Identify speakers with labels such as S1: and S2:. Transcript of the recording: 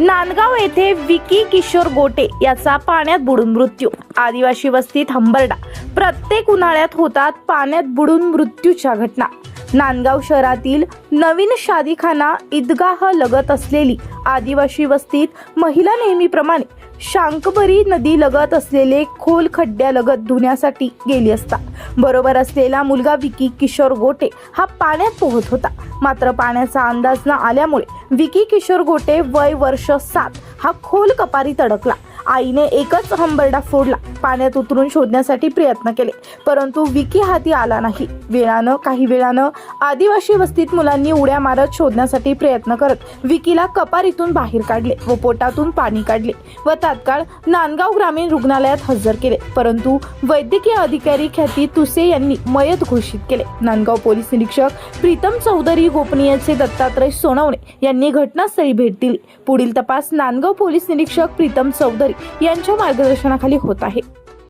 S1: नांदगाव येथे विकी किशोर गोटे याचा पाण्यात बुडून मृत्यू. आदिवासी वस्तीत हंबरडा. प्रत्येक उन्हाळ्यात होतात पाण्यात बुडून मृत्यूच्या घटना. नांदगाव शहरातील नवीन शादीखाना ईदगाह लगत असलेली आदिवासी वस्तीत महिला नेहमीप्रमाणे शांकबरी नदी लगत असलेले खोल खड्ड्यालगत धुण्यासाठी गेली असता बरोबर असलेला मुलगा विकी किशोर गोटे हा पाण्यात पोहत होता. मात्र पाण्याचा अंदाज न आल्यामुळे विकी किशोर गोटे वय वर्ष सात हा खोल कपारीत अडकला. आईने एकच हंबरडा फोडला. पाण्यात उतरून शोधण्यासाठी प्रयत्न केले परंतु विकी हाती आला नाही. वेळानं काही वेळानं आदिवासी वस्तीत मुलांनी उड्या मारत शोधण्यासाठी प्रयत्न करत विकीला कपारीतून बाहेर काढले व पोटातून पाणी काढले व तात्काळ नांदगाव ग्रामीण रुग्णालयात हजर केले. परंतु वैद्यकीय अधिकारी ख्याती तुसे यांनी मयत घोषित केले. नांदगाव पोलीस निरीक्षक प्रीतम चौधरी गोपनीयचे दत्तात्रय सोनवणे यांनी घटनास्थळी भेट दिली. पुढील तपास नांदगाव पोलीस निरीक्षक प्रीतम चौधरी यांच्या मार्गदर्शनाखाली होत आहे.